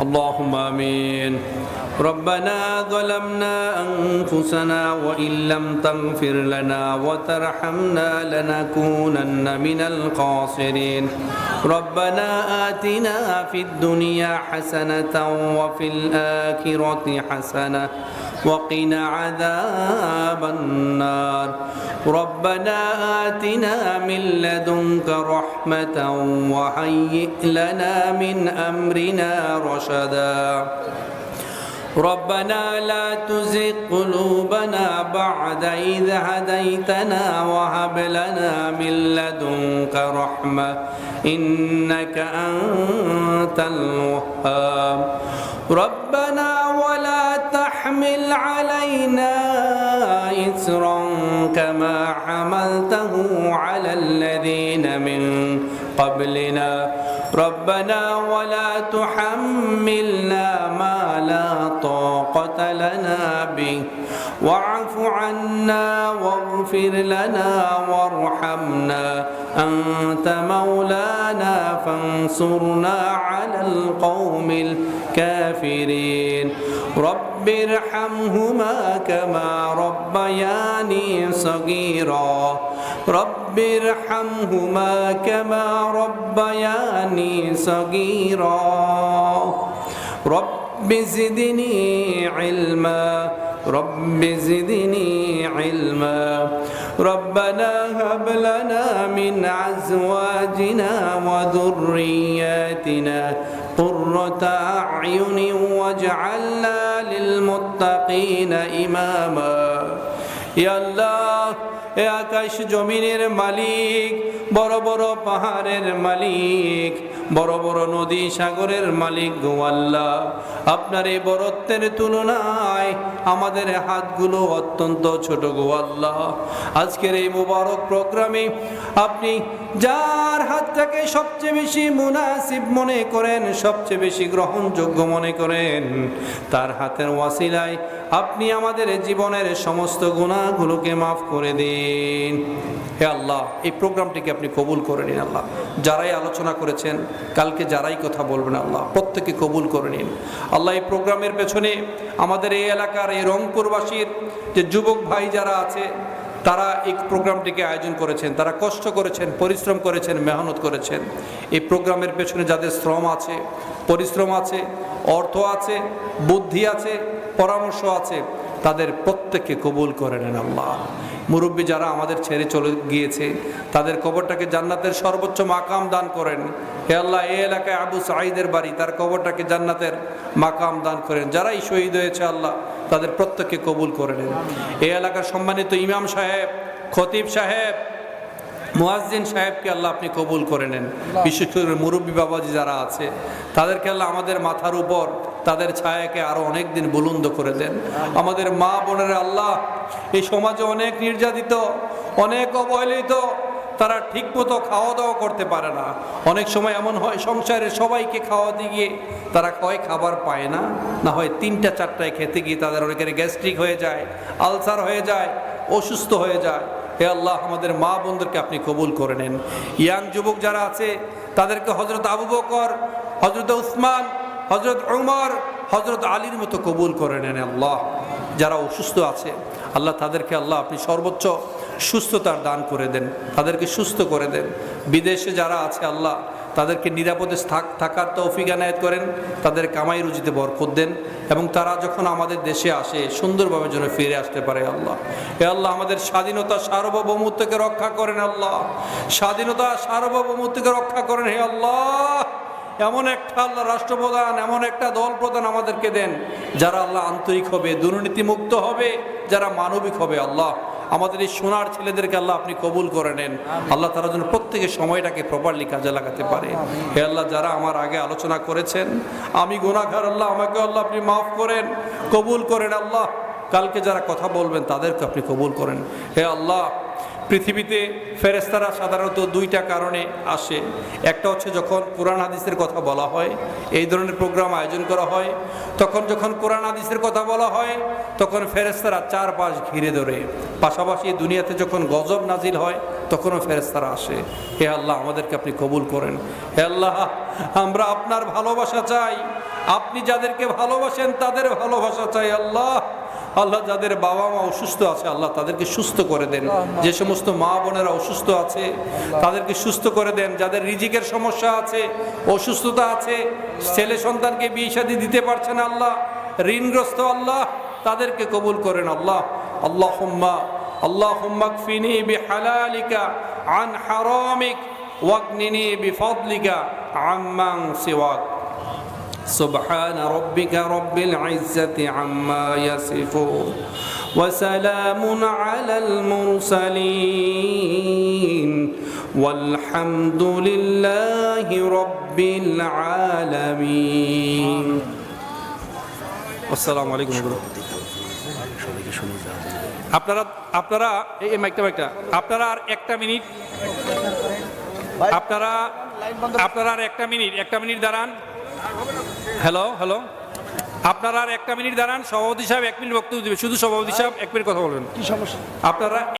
اللهم آمين. ربنا ظلمنا أنفسنا وإن لم تغفر لنا وترحمنا لنكونن من الخاسرين. ربنا آتنا في الدنيا حسنة وفي الآخرة حسنة وقنا عذاب النار. ربنا آتنا من لدنك رحمة وهيئ لنا من أمرنا رشدا. ربنا لا تزغ قلوبنا بعد إذ هديتنا وهب لنا من لدنك رحمة إنك أنت الوهاب. ربنا تحمل علينا إسرا كما حملته على الذين من قبلنا. ربنا ولا تحملنا ما لا طاقة لنا به. واعف عنا واغفر لنا وارحمنا. أنت مولانا فانصرنا على القوم الكافرين. رب ارحمهما كما ربياني صغيرا. رب ارحمهما كما ربياني صغيرا. رب زدني علما. رب زدني علما. ربنا هب لنا من ازواجنا وذرياتنا قرة اعين واجعلنا للمتقين اماما. يا الله এ আকাশ জমিনের মালিক, বড় বড় পাহাড়ের মালিক, বড় বড় নদী সাগরের মালিক গোয়াল্লা আপনার এই বরত্বের তুলনায় আমাদের হাতগুলো অত্যন্ত ছোট গো আল্লাহ। আজকের এই মুবারক প্রোগ্রামে আপনি যার হাতটাকে সবচেয়ে বেশি মুনাসিব মনে করেন, সবচেয়ে বেশি গ্রহণযোগ্য মনে করেন, তার হাতের ওয়াসিলায় আপনি আমাদের জীবনের সমস্ত গুণাগুলোকে মাফ করে দিন। হে আল্লাহ, এই প্রোগ্রামটিকে আপনি কবুল করে নিন আল্লাহ। যারাই আলোচনা করেছেন, কালকে যারাই কথা বলবেন আল্লাহ প্রত্যেকে কবুল করে নিন। আল্লাহ, এই প্রোগ্রামের পেছনে আমাদের এই এলাকার এই রংপুরবাসীর যে যুবক ভাই যারা আছে, তারা এই প্রোগ্রামটিকে আয়োজন করেছেন, তারা কষ্ট করেছেন, পরিশ্রম করেছেন, মেহনত করেছেন। এই প্রোগ্রামের পেছনে যাদের শ্রম আছে, পরিশ্রম আছে, অর্থ আছে, বুদ্ধি আছে, পরামর্শ আছে, তাদের প্রত্যেককে কবুল করে নেন আল্লাহ। মুরব্বী যারা আমাদের ছেড়ে চলে গিয়েছে, তাদের কবরটাকে জান্নাতের সর্বোচ্চ মাকাম দান করেন। হে আল্লাহ, এ এলাকায় আবু সাঈদের বাড়ি, তার কবরটাকে জান্নাতের মাকাম দান করেন। যারাই শহীদ হয়েছে আল্লাহ, তাদের প্রত্যেককে কবুল করে নেন। এ এলাকার সম্মানিত ইমাম সাহেব, খতিব সাহেব মুয়াজ্জিন সাহেবকে আল্লাহ আপনি কবুল করে নেন। বিশেষ করে মুরব্বী বাবাজি যারা আছে তাদেরকে আল্লাহ আমাদের মাথার উপর তাদের ছায়াকে আরও অনেক দিন বুলন্দ করে দেন। আমাদের মা বোনের আল্লাহ এই সমাজে অনেক নির্যাতিত অনেক অবহেলিত তারা ঠিকমতো খাওয়া দাওয়া করতে পারে না। অনেক সময় এমন হয় সংসারে সবাইকে খাওয়াতে গিয়ে তারা কয় খাবার পায় না না হয় তিনটা চারটায় খেতে গিয়ে তাদের অনেকের গ্যাস্ট্রিক হয়ে যায় আলসার হয়ে যায় অসুস্থ হয়ে যায়। হে আল্লাহ, আমাদের মা বোনদেরকে আপনি কবুল করে নেন। ইয়াং যুবক যারা আছে, তাদেরকে হজরত আবু বকর হজরত উসমান হজরত উমর হজরত আলীর মতো কবুল করে নেন আল্লাহ। যারা অসুস্থ আছে, আল্লাহ তাদেরকে আল্লাহ আপনি সর্বোচ্চ সুস্থতার দান করে দেন, তাদেরকে সুস্থ করে দেন। বিদেশে যারা আছে, আল্লাহ তাদেরকে নিরাপদে থাক- থাকার তৌফিক আনায়ত করেন, তাদের কামাই রুজিতে বরকত দেন এবং তারা যখন আমাদের দেশে আসে, সুন্দরভাবে যেন ফিরে আসতে পারে আল্লাহ। এ আল্লাহ আমাদের স্বাধীনতা সার্বভৌমত্বকে রক্ষা করেন আল্লাহ। স্বাধীনতা সার্বভৌমত্বকে রক্ষা করেন হে আল্লাহ। এমন একটা আল্লাহ রাষ্ট্রপ্রধান, এমন একটা দল প্রধান আমাদেরকে দেন, যারা আল্লাহ আন্তরিক হবে, দুর্নীতিমুক্ত হবে, যারা মানবিক হবে আল্লাহ। আমাদের এই সোনার ছেলেদেরকে আল্লাহ আপনি কবুল করে নেন। আল্লাহ তারা যেন প্রত্যেকের সময়টাকে প্রপারলি কাজে লাগাতে পারে। হে আল্লাহ যারা আমার আগে আলোচনা করেছেন আমি গুণাঘার আল্লাহ আমাকে আল্লাহ আপনি মাফ করেন কবুল করেন আল্লাহ। কালকে যারা কথা বলবেন তাদেরকে আপনি কবুল করেন। হে আল্লাহ পৃথিবীতে ফেরেস্তারা সাধারণত দুইটা কারণে আসে। একটা হচ্ছে যখন কোরআন হাদিসের কথা বলা হয়, এই ধরনের প্রোগ্রাম আয়োজন করা হয়, তখন যখন কোরআন হাদিসের কথা বলা হয়, তখন ফেরেস্তারা চারপাশ ঘিরে ধরে। পাশাপাশি দুনিয়াতে যখন গজব নাজিল হয়, তখনও ফেরেস্তারা আসে। হে আল্লাহ, আমাদেরকে আপনি কবুল করেন। হে আল্লাহ, আমরা আপনার ভালোবাসা চাই। আপনি যাদেরকে ভালোবাসেন, তাদের ভালোবাসা চাই। আল্লাহ আল্লাহ যাদের বাবা মা অসুস্থ আছে আল্লাহ তাদেরকে সুস্থ করে দেন। যে সমস্ত মা বোনেরা অসুস্থ আছে তাদেরকে সুস্থ করে দেন। যাদের রিজিকের সমস্যা আছে অসুস্থতা আছে ছেলে সন্তানকে বিয়ে শাদী দিতে পারছেন আল্লাহ ঋণগ্রস্ত আল্লাহ তাদেরকে কবুল করেন আল্লাহ। আল্লাহ হুম্মা আল্লাহ হুম্মাকফিনি বিহালালিকা আন হারামিক ওয়াগনিনি বিফদলিকা আম্মান সিওয়াক। سبحان ربك رب العزة عما يصفون وسلام على المرسلين والحمد لله رب العالمين আসসালামু আলাইকুম আপনারা আপনারা এই এই মাইকটা মাইকটা আপনারা আর একটা মিনিট আপনারা আপনারা আর একটা মিনিট একটা মিনিট দাঁড়ান হ্যালো হ্যালো আপনারা আর একটা মিনিট দাঁড়ান সভাপতি সাহেব এক মিনিট বক্তব্য দেবে। শুধু সভাপতি সাহেব এক মিনিট কথা বলবেন। কি সমস্যা? আপনারা